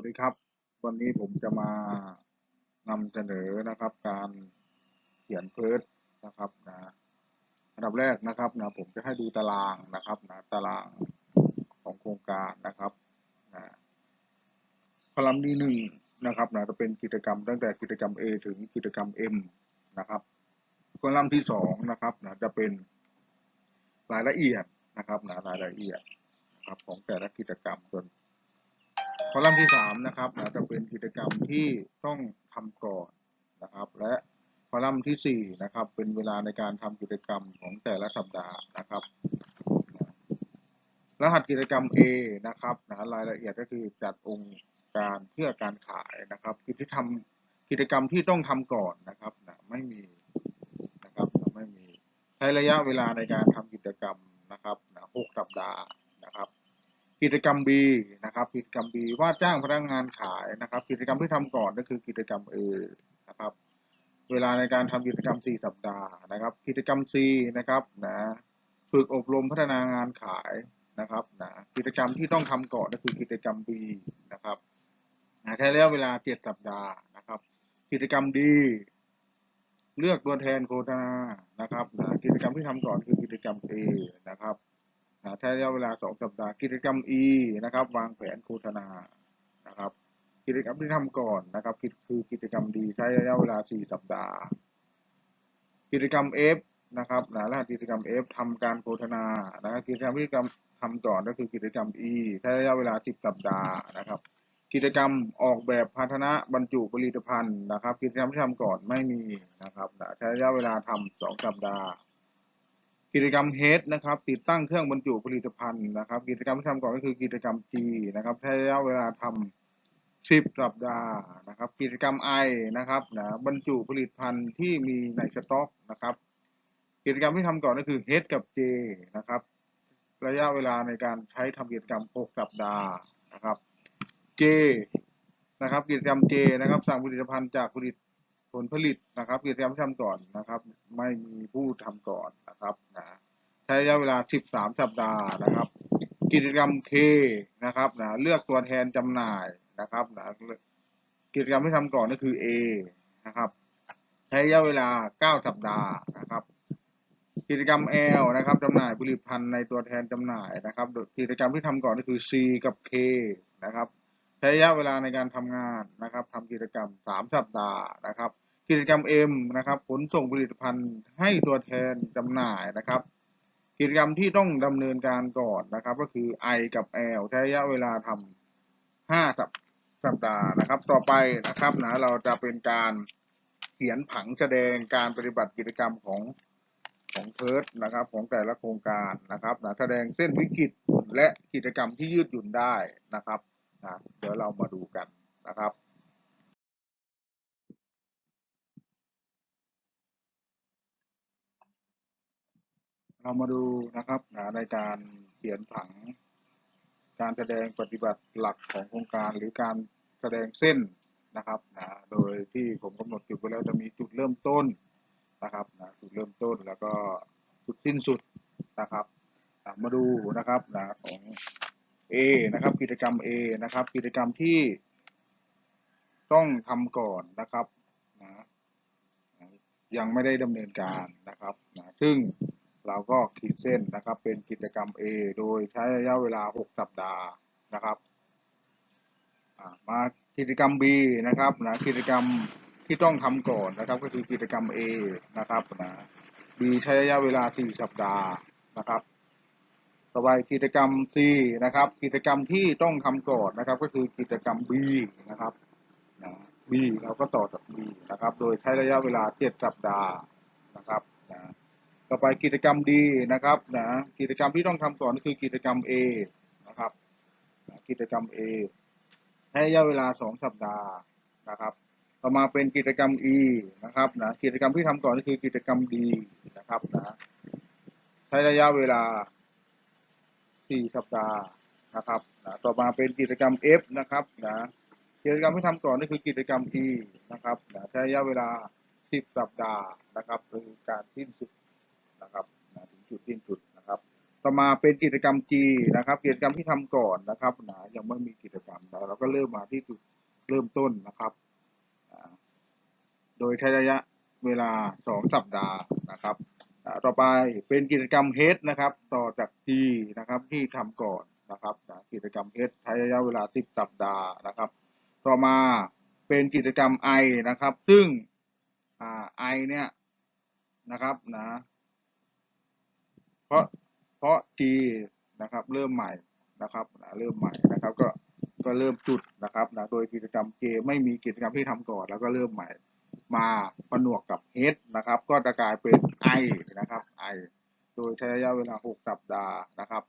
วัสดีครับ วันนี้ผมจะมานำเสนอนะครับ การเขียนเพิร์ดนะครับนะอันดับแรกนะครับนะผมจะให้ดูตารางนะครับนะตารางของโครงการนะครับนะคอลัมน์ที่หนึ่งนะครับนะจะเป็นกิจกรรมตั้งแต่กิจกรรม A ถึงกิจกรรม M นะครับคอลัมน์ที่สองนะครับนะจะเป็นรายละเอียดนะครับนะรายละเอียดนะครับของแต่ละกิจกรรมส่วน คอลัมน์ที่สามนะครับนะจะเป็นกิจกรรมที่ต้องทำก่อนนะครับ และคอลัมน์ที่สี่นะครับ เป็นเวลาในการทำกิจกรรมของแต่ละสัปดาห์นะครับ รหัสกิจกรรม A นะครับนะรายละเอียดก็คือจัดองค์การเพื่อการขายนะครับ กิจกรรมกิจกรรมที่ต้องทำก่อนนะครับนะไม่มีนะครับไม่มีใช้ระยะเวลาในการทำกิจกรรมนะครับนะหกสัปดาห์ กิจกรรม B นะครับ กิจกรรม B ว่าจ้างพนักงานขายนะครับ กิจกรรมที่ทำก่อนก็คือกิจกรรม A นะครับ เวลาในการทำกิจกรรม 4 สัปดาห์นะครับ กิจกรรม C นะครับนะฝึกอบรมพัฒนางานขายนะครับนะกิจกรรมที่ต้องทำก่อนก็คือกิจกรรม B นะครับนะใช้ระยะเวลา 7 สัปดาห์นะครับ กิจกรรม D เลือกตัวแทนโฆษณานะครับนะกิจกรรมที่ทำก่อนคือกิจกรรม A นะครับ นะใช้ระยะเวลา2สัปดาห์กิจกรรม E นะครับ วางแผนโฆษณานะครับ กิจกรรมที่ทำก่อนนะครับคือกิจกรรมดีใช้ระยะเวลา4สัปดาห์ กิจกรรม F นะครับนะรหัสกิจกรรม F ทำการโฆษณานะครับกิจกรรมที่ทำก่อนก็คือกิจกรรม E ใช้ระยะเวลา10สัปดาห์นะครับกิจกรรมออกแบบภาชนะบรรจุผลิตภัณฑ์นะครับ กิจกรรมที่ทำก่อนไม่มีนะครับนะใช้ระยะเวลาทำ2สัปดาห์ กิจกรรม H นะครับ ติดตั้งเครื่องบรรจุผลิตภัณฑ์นะครับ กิจกรรมที่ทำก่อนก็คือกิจกรรม G นะครับใช้ระยะเวลาทำสิบสัปดาห์นะครับ กิจกรรม I นะครับนะบรรจุผลิตภัณฑ์ที่มีในสต็อกนะครับ กิจกรรมที่ทำก่อนก็คือ H กับ J นะครับ ระยะเวลาในการใช้ทำกิจกรรม 6 สัปดาห์นะครับ J นะครับ กิจกรรม J นะครับ สั่งผลิตภัณฑ์จากผลิต ผลผลิตนะครับกิจกรรมที่ทำก่อนนะครับ ไม่มีผู้ทำก่อนนะครับนะใช้ระยะเวลา 13 สัปดาห์นะครับ กิจกรรม K นะครับนะเลือกตัวแทนจำหน่ายนะครับนะกิจกรรมที่ทำก่อนก็คือ A นะครับ ใช้ระยะเวลา 9 สัปดาห์นะครับ กิจกรรม L นะครับจำหน่ายผลิตภัณฑ์ในตัวแทนจำหน่ายนะครับกิจกรรมที่ทำก่อนก็คือ C กับ K นะครับ ใช้ระยะเวลาในการทำงานนะครับทำกิจกรรม 3 สัปดาห์นะครับ กิจกรรม M นะครับขนส่งผลิตภัณฑ์ให้ตัวแทนจำหน่ายนะครับ กิจกรรมที่ต้องดำเนินการก่อนนะครับ ก็คือ I กับ L ใช้ระยะเวลาทำ5สัปสัปดาห์นะครับ ต่อไปนะครับนะเราจะเป็นการเขียนผังแสดงการปฏิบัติกิจกรรมของของเพิร์ดนะครับ ของแต่ละโครงการนะครับนะแสดงเส้นวิกฤตและกิจกรรมที่ยืดหยุ่นได้นะครับ นะเดี๋ยวเรามาดูกันนะครับ เรามาดูนะครับนะในการเขียนผัง การแสดงปฏิบัติหลักของโครงการหรือการแสดงเส้นนะครับนะโดยที่ผมกำหนดจุดไว้แล้วจะมีจุดเริ่มต้นนะครับนะจุดเริ่มต้นแล้วก็จุดสิ้นสุดนะครับมาดูนะครับนะของ A นะครับ กิจกรรม A นะครับ กิจกรรมที่ต้องทำก่อนนะครับนะยังไม่ได้ดำเนินการนะครับนะซึ่งเราก็ขีดเส้นนะครับ เป็นกิจกรรม A โดยใช้ระยะเวลา 6 สัปดาห์นะครับมากิจกรรม B นะครับนะกิจกรรมที่ต้องทำก่อนนะครับ ก็คือกิจกรรม A นะครับนะ B ใช้ระยะเวลา 4 สัปดาห์นะครับ ต่อไปกิจกรรม C นะครับ กิจกรรมที่ต้องทำก่อนนะครับ ก็คือกิจกรรม B นะครับนะ B เราก็ต่อจาก B นะครับ โดยใช้ระยะเวลา 7 สัปดาห์นะครับนะต่อไปกิจกรรม D นะครับนะกิจกรรมที่ต้องทำก่อนก็คือกิจกรรม A นะครับนะกิจกรรม A ใช้ระยะเวลา 2 สัปดาห์นะครับ ต่อมาเป็นกิจกรรม E นะครับนะกิจกรรมที่ทำก่อนก็คือกิจกรรม D นะครับนะใช้ระยะเวลา 4 สัปดาห์นะครับนะต่อมาเป็นกิจกรรม F นะครับนะกิจกรรมที่ทำก่อนก็คือกิจกรรม E นะครับนะใช้ระยะเวลา 10 สัปดาห์นะครับคือการสิ้นสุดนะครับนะถึงจุดสิ้นสุดนะครับ ต่อมาเป็นกิจกรรม G นะครับ กิจกรรมที่ทำก่อนนะครับนะยังไม่มีกิจกรรมแล้วเราก็เริ่มมาที่จุดเริ่มต้นนะครับ โดยใช้ระยะเวลาสองสัปดาห์นะครับ ต่อไปเป็นกิจกรรม H นะครับ ต่อจาก G นะครับที่ทำก่อนนะครับนะกิจกรรม H ใช้ระยะเวลาสิบสัปดาห์นะครับ ต่อมาเป็นกิจกรรม I นะครับ ซึ่งอ่า I เนี่ยนะครับนะเพราะเพราะ G นะครับ เริ่มใหม่นะครับนะเริ่มใหม่นะครับ ก็ก็เริ่มจุดนะครับนะโดยกิจกรรม J ไม่มีกิจกรรมที่ทำก่อนแล้วก็เริ่มใหม่ มาผนวกกับ H นะครับ ก็จะกลายเป็น I นะครับ I โดยใช้ระยะเวลา 6 สัปดาห์นะครับ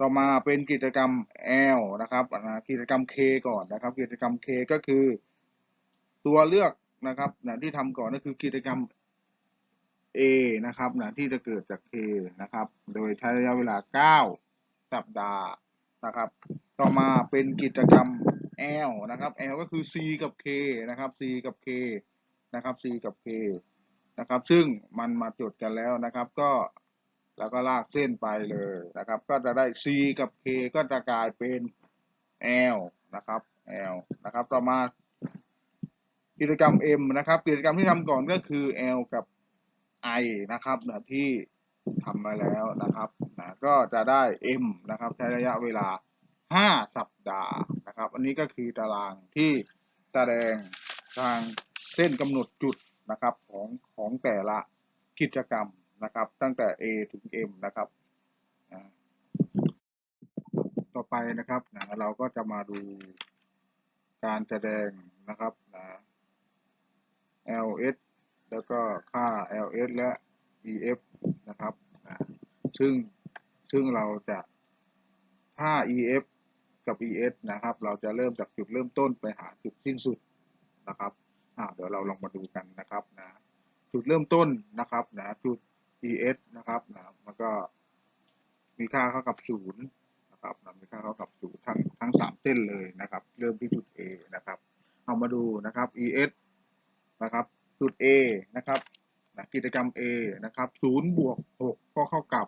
ต่อมาเป็นกิจกรรม L นะครับกิจกรรม K ก่อนนะครับ กิจกรรม K ก็คือ ตัวเลือกนะครับนะที่ทำก่อนก็คือกิจกรรม A นะครับนะที่จะเกิดจาก K นะครับ โดยใช้ระยะเวลา 9 สัปดาห์นะครับ ต่อมาเป็นกิจกรรม L นะครับ L ก็คือ C กับ K นะครับ C กับ K นะครับ C กับ K นะครับ ซึ่งมันมาจดกันแล้วนะครับ ก็แล้วก็ลากเส้นไปเลยนะครับ ก็จะได้ C กับ K ก็จะกลายเป็น L นะครับ L นะครับ ต่อมากิจกรรม M นะครับ กิจกรรมที่ทำก่อนก็คือ L กับ I นะครับนะที่ทำมาแล้วนะครับนะก็จะได้ M นะครับ ใช้ระยะเวลา 5 สัปดาห์นะครับ อันนี้ก็คือตารางที่แสดงทาง เส้นกำหนดจุดนะครับของของแต่ละกิจกรรมนะครับ ตั้งแต่ A ถึง M นะครับต่อไปนะครับนะเราก็จะมาดูการแสดงนะครับนะ LS แล้วก็ค่า LS และ EF นะครับนะซึ่งซึ่งเราจะถ้า EF กับ ES นะครับ เราจะเริ่มจากจุดเริ่มต้นไปหาจุดสิ้นสุดนะครับ อ่าเดี๋ยวเราลองมาดูกันนะครับนะจุดเริ่มต้นนะครับนะจุด ES นะครับนะมันก็มีค่าเท่ากับศูนย์นะครับนะมีค่าเท่ากับศูนย์ทั้งทั้งสามเส้นเลยนะครับ เริ่มที่จุด A นะครับเอามาดูนะครับ ES นะครับจุด A นะครับนะกิจกรรม A นะครับ0บวก6ก็เข้ากับ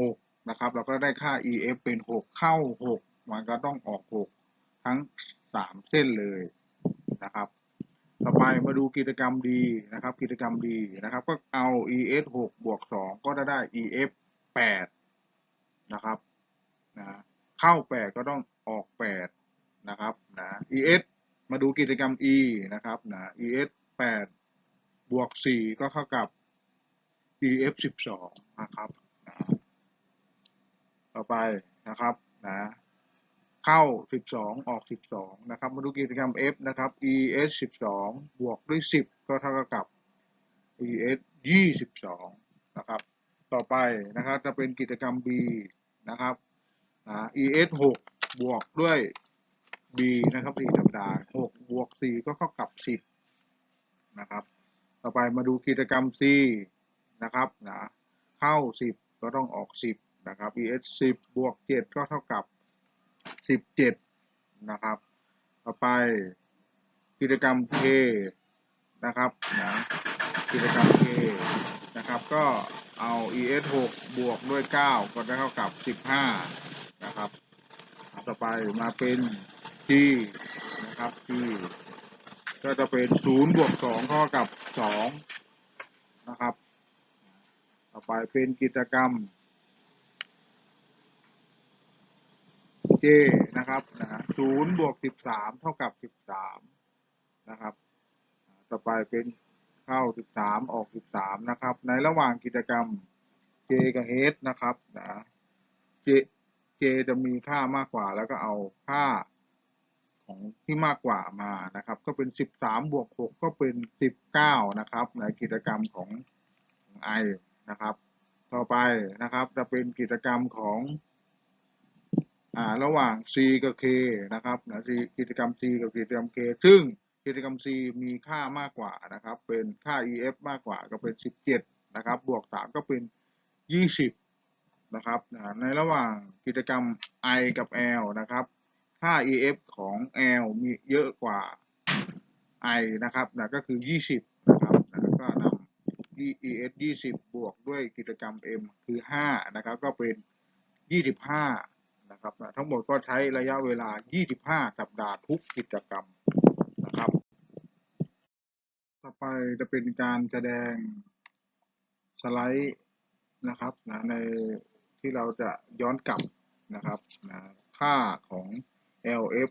6นะครับ เราก็ได้ค่า EF เป็น6เข้า6มันก็ต้องออก6ทั้ง3เส้นเลย นะครับ ต่อไปมาดูกิจกรรม D นะครับ กิจกรรม D นะครับ ก็เอา ES 6บวก2ก็จะได้ EF 8นะครับนะเข้า 8 ก็ต้องออก 8 นะครับนะ ES มาดูกิจกรรม E นะครับนะ ES 8บวก4ก็เท่ากับ EF 12นะครับนะต่อไปนะครับนะ เข้า 12 ออก 12 นะครับ มาดูกิจกรรม F นะครับ ES 12 บวกด้วย 10 ก็เท่ากับ ES 22 นะครับ ต่อไปนะครับจะเป็นกิจกรรม B นะครับนะ ES 6 บวกด้วย B นะครับ4สัปดาห์6บวก 4 ก็เท่ากับ 10 นะครับ ต่อไปมาดูกิจกรรม C นะครับนะเข้า 10 ก็ต้องออก 10 นะครับ ES 10 บวก 7 ก็เท่ากับ 17นะครับ ต่อไปกิจกรรม K นะครับนะกิจกรรม K นะครับ ก็เอา ES 6บวกด้วย 9 ก็จะเท่ากับ 15 นะครับ ต่อไปมาเป็น G นะครับ G ก็จะเป็น 0 บวก 2 เท่ากับ 2 นะครับ ต่อไปเป็นกิจกรรม J นะครับนะ0บวก13เท่ากับ13นะครับ ต่อไปเป็นเข้า13ออก13นะครับ ในระหว่างกิจกรรม J กับ H นะครับนะ J J จะมีค่ามากกว่า แล้วก็เอาค่าของที่มากกว่ามานะครับ ก็เป็น13บสามบวก6ก็เป็น19นะครับ ในกิจกรรมของของ I นะครับ ต่อไปนะครับจะเป็นกิจกรรมของ ระหว่าง C กับ K นะครับนะกิจกรรม C กับกิจกรรม K ซึ่งกิจกรรม C มีค่ามากกว่านะครับ เป็นค่า EF มากกว่าก็เป็น 17 นะครับ บวก 3 ก็เป็น 20 นะครับนะในระหว่างกิจกรรม I กับ L นะครับ ค่า EF ของ L มีเยอะกว่า I นะครับนะก็คือ 20 นะครับนะก็นำ ES ยี่สิบบวกด้วยกิจกรรม M คือห้านะครับ ก็เป็นยี่สิบห้า นะครับทั้งหมดก็ใช้ระยะเวลา 25 สัปดาห์ทุกกิจกรรมนะครับ ต่อไปจะเป็นการแสดงสไลด์นะครับนะในที่เราจะย้อนกลับนะครับนะค่าของ LF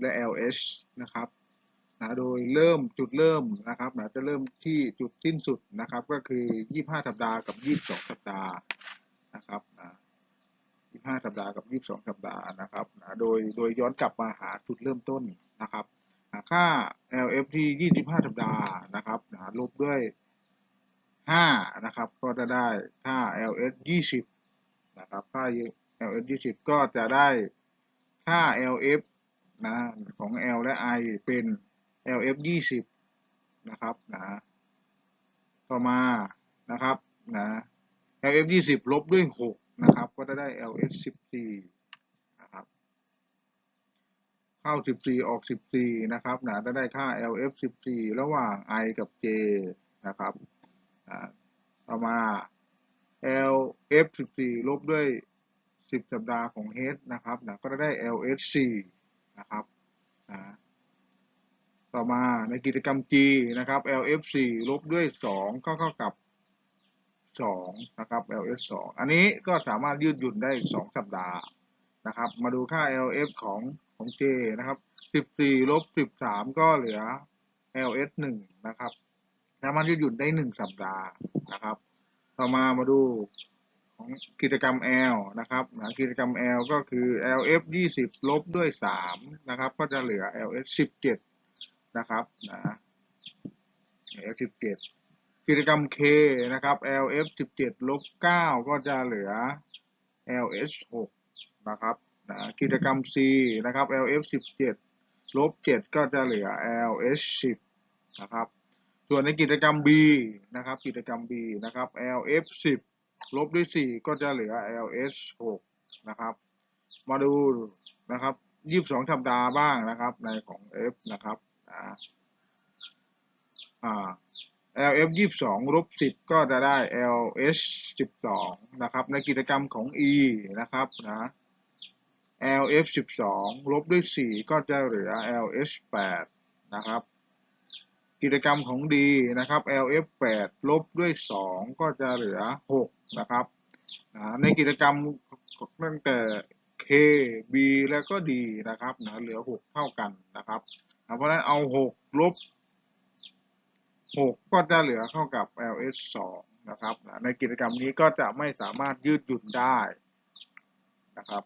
และ LH นะครับนะโดยเริ่มจุดเริ่มนะครับนะจะเริ่มที่จุดสิ้นสุดนะครับ ก็คือ 25 สัปดาห์กับ 22 สัปดาห์นะครับนะ 25สัปดาห์กับ 22 สัปดาห์นะครับนะโดยโดยย้อนกลับมาหาจุดเริ่มต้นนะครับหาค่า LF ที่ 25 สัปดาห์นะครับนะลบด้วย 5 นะครับ ก็จะได้ค่า LS 20 นะครับค่า LS 20 ก็จะได้ค่า LF นะของ L และ I เป็น LF 20 นะครับนะต่อมานะครับนะ LF 20 ลบด้วย 6 นะครับ ก็จะได้ LS 14นะครับ เข้า 14 ออก 14 นะครับนะจะได้ค่า LF 14 ระหว่าง I กับ J นะครับต่อมา LF 14 ลบด้วย 10 สัปดาห์ของ H นะครับนะก็จะได้ LS 4นะครับนะต่อมาในกิจกรรม G นะครับ LF 4 ลบด้วย 2 ก็เท่ากับ 2นะครับ LS 2อันนี้ก็สามารถยืดหยุ่นได้2สัปดาห์นะครับ มาดูค่า LF ของของ J นะครับ 14ลบ13 ก็เหลือ LS 1นะครับสามารถยืดหยุ่นได้ 1 สัปดาห์นะครับ ต่อมามาดูของกิจกรรม L นะครับนะกิจกรรม L ก็คือ LF 20ลบด้วย3นะครับ ก็จะเหลือ LS 17นะครับนะ LF 17 กิจกรรม K นะครับ LF 17ลบ9ก็จะเหลือ LS 6นะครับนะกิจกรรม C นะครับ LF 17ลบ7ก็จะเหลือ LS 10นะครับ ส่วนในกิจกรรม B นะครับ กิจกรรม B นะครับ LF 10ลบด้วย 4 ก็จะเหลือ LS 6นะครับ มาดูนะครับ22สัปดาห์บ้างนะครับในของ F นะครับอ่าอ่า LF 22ลบ10 ก็จะได้ LS 12นะครับ ในกิจกรรมของ E นะครับนะ LF 12ลบด้วย 4 ก็จะเหลือ LS 8นะครับ กิจกรรมของ D นะครับ LF 8ลบด้วย 2 ก็จะเหลือ 6 นะครับนะในกิจกรรมตั้งแต่ K B แล้วก็ D นะครับนะเหลือ 6 เท่ากันนะครับนะเพราะฉะนั้นเอา 6 ลบ 6 ก็จะเหลือเท่ากับ LS 2นะครับ ในกิจกรรมนี้ก็จะไม่สามารถยืดหยุ่นได้นะครับ